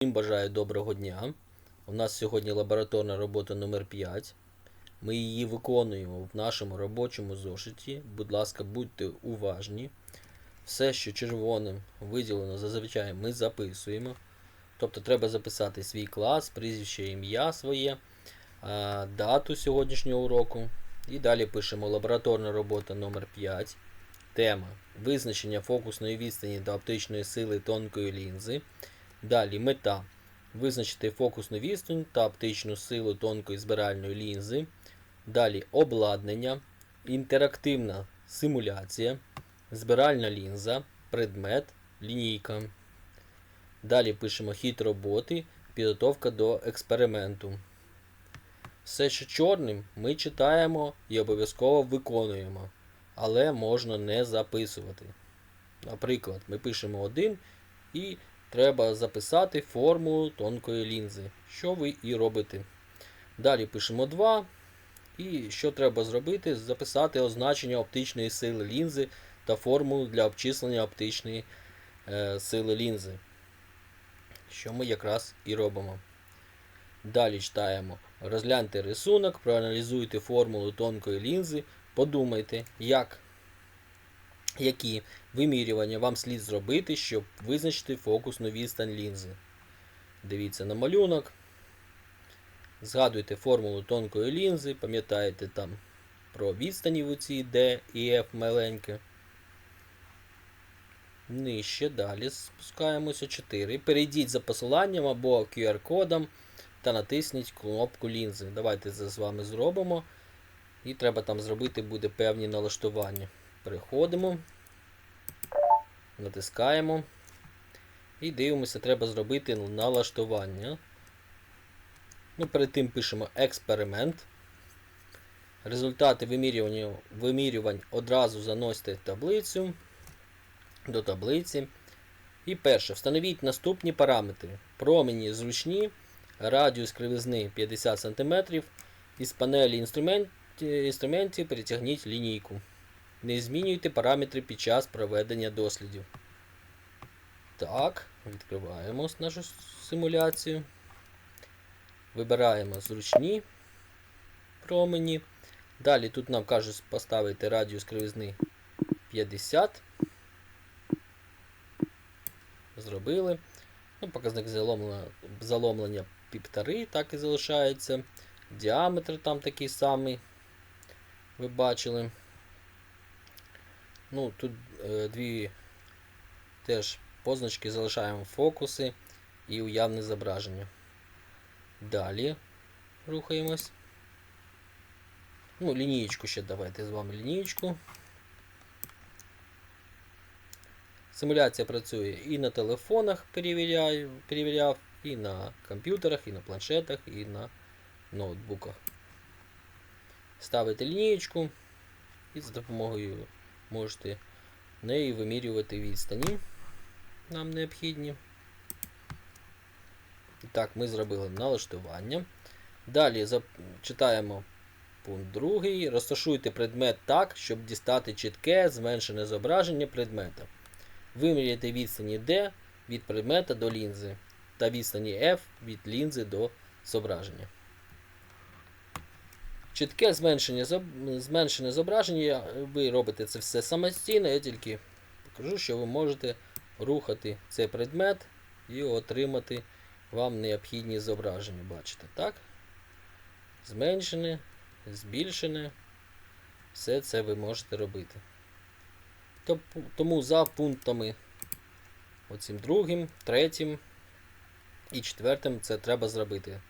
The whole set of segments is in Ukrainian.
Всім бажаю доброго дня. У нас сьогодні лабораторна робота номер 5 Ми її виконуємо в нашому робочому зошиті. Будь ласка, будьте уважні. Все, що червоним виділено, зазвичай ми записуємо. Тобто треба записати свій клас, прізвище, ім'я своє, дату сьогоднішнього уроку. І далі пишемо лабораторна робота номер 5 Тема визначення фокусної відстані та оптичної сили тонкої лінзи. Далі мета. Визначити фокусну відстань та оптичну силу тонкої збиральної лінзи. Далі обладнання, інтерактивна симуляція, збиральна лінза, предмет, лінійка. Далі пишемо хід роботи, підготовка до експерименту. Все, що чорним, ми читаємо і обов'язково виконуємо, але можна не записувати. Наприклад, ми пишемо один і треба записати формулу тонкої лінзи, що ви і робите. Далі пишемо 2. І що треба зробити? Записати означення оптичної сили лінзи та формулу для обчислення оптичної е, сили лінзи. Що ми якраз і робимо. Далі читаємо. Розгляньте рисунок, проаналізуйте формулу тонкої лінзи, подумайте, як які вимірювання вам слід зробити, щоб визначити фокусну відстань лінзи. Дивіться на малюнок. Згадуйте формулу тонкої лінзи, пам'ятаєте там про відстані в оці D і F маленьке. Нижче далі спускаємося 4. Перейдіть за посиланням або QR-кодом та натисніть кнопку лінзи. Давайте це з вами зробимо. І треба там зробити буде певні налаштування. Переходимо, натискаємо. І дивимося, треба зробити налаштування. Ну, перед тим пишемо експеримент. Результати вимірювання, вимірювань одразу заносите в таблицю до таблиці. І перше, встановіть наступні параметри. Промені зручні, радіус кривизни 50 см. Із панелі інструмент, інструментів перетягніть лінійку. Не змінюйте параметри під час проведення дослідів. Так, відкриваємо нашу симуляцію. Вибираємо зручні промені. Далі тут нам кажуть поставити радіус кривизни 50. Зробили. Ну, Показник заломлення, заломлення 1,5, так і залишається. Діаметр там такий самий. Ви бачили. Ну, Тут е, дві теж позначки залишаємо фокуси і уявне зображення. Далі рухаємось. Ну, лінієчку ще давайте з вами лінієчку. Симуляція працює і на телефонах перевіряю, перевіряв, і на комп'ютерах, і на планшетах, і на ноутбуках. Ставите лінієчку і за допомогою можете нею вимірювати відстані. Нам необхідні. І так, ми зробили налаштування. Далі читаємо пункт 2. Розташуйте предмет так, щоб дістати чітке зменшене зображення предмета. Виміряйте відстані D від предмета до лінзи та відстані F від лінзи до зображення. Чітке зменшення, зменшене зображення, ви робите це все самостійно, я тільки покажу, що ви можете рухати цей предмет і отримати вам необхідні зображення. Бачите, так? Зменшене, збільшене. Все це ви можете робити. Тому за пунктами оцим другим, третім і четвертим це треба зробити.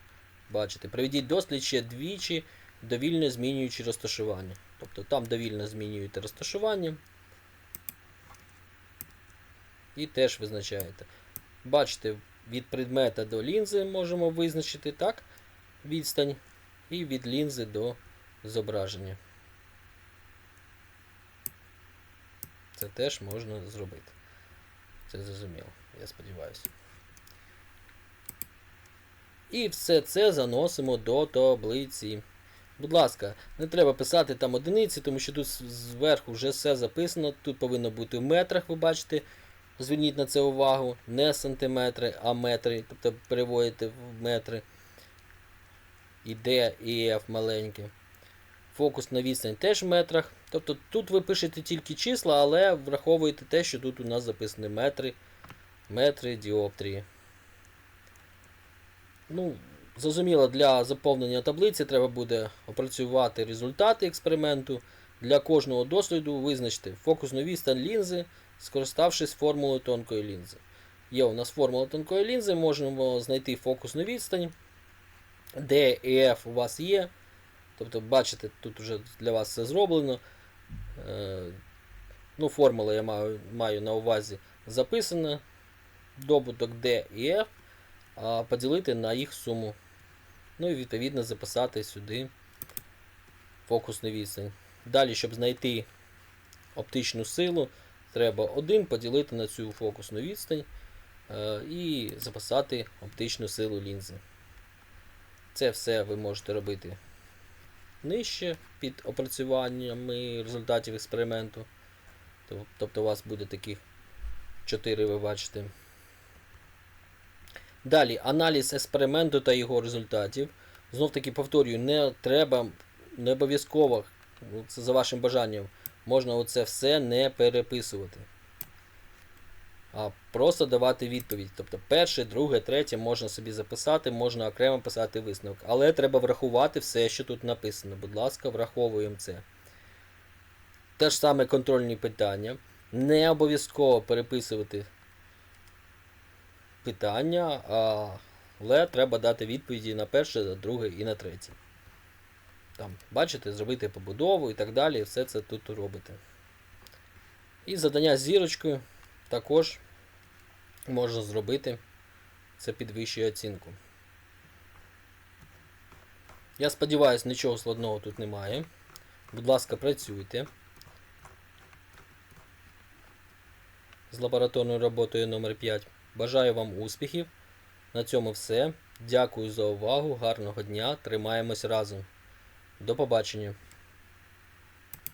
Бачите, проведіть дослід ще двічі, довільно змінюючи розташування. Тобто там довільно змінюєте розташування. І теж визначаєте. Бачите, від предмета до лінзи можемо визначити так, відстань, і від лінзи до зображення. Це теж можна зробити. Це зрозуміло, я сподіваюся. І все це заносимо до таблиці. Будь ласка, не треба писати там одиниці, тому що тут зверху вже все записано. Тут повинно бути в метрах, ви бачите. Зверніть на це увагу. Не сантиметри, а метри. Тобто переводите в метри. І D, і F маленькі. Фокус на відстань теж в метрах. Тобто тут ви пишете тільки числа, але враховуєте те, що тут у нас записані метри, метри, діоптрії. Ну, зрозуміло, для заповнення таблиці треба буде опрацювати результати експерименту. Для кожного досліду визначте фокусну відстань лінзи, скориставшись формулою тонкої лінзи. Є у нас формула тонкої лінзи, можемо знайти фокусну відстань. І F у вас є. Тобто, бачите, тут вже для вас все зроблено. Е, ну, формула я маю, маю на увазі записана. Добуток D і F, а поділити на їх суму. Ну і відповідно записати сюди фокусну відстань. Далі, щоб знайти оптичну силу, треба 1 поділити на цю фокусну відстань е, і записати оптичну силу лінзи. Це все ви можете робити нижче під опрацюваннями результатів експерименту. Тобто у вас буде таких 4, ви бачите. Далі аналіз експерименту та його результатів. Знов таки повторюю, не треба, не обов'язково, ну, це за вашим бажанням, можна оце все не переписувати. А просто давати відповідь. Тобто перше, друге, третє можна собі записати, можна окремо писати висновок. Але треба врахувати все, що тут написано. Будь ласка, враховуємо це. Те ж саме контрольні питання. Не обов'язково переписувати питання, але треба дати відповіді на перше, на друге і на третє. Там, бачите, зробити побудову і так далі. Все це тут робите. І задання з зірочкою також можна зробити. Це підвищує оцінку. Я сподіваюся, нічого складного тут немає. Будь ласка, працюйте. З лабораторною роботою номер 5 Бажаю вам успіхів. На цьому все. Дякую за увагу. Гарного дня. Тримаємось разом. До побачення.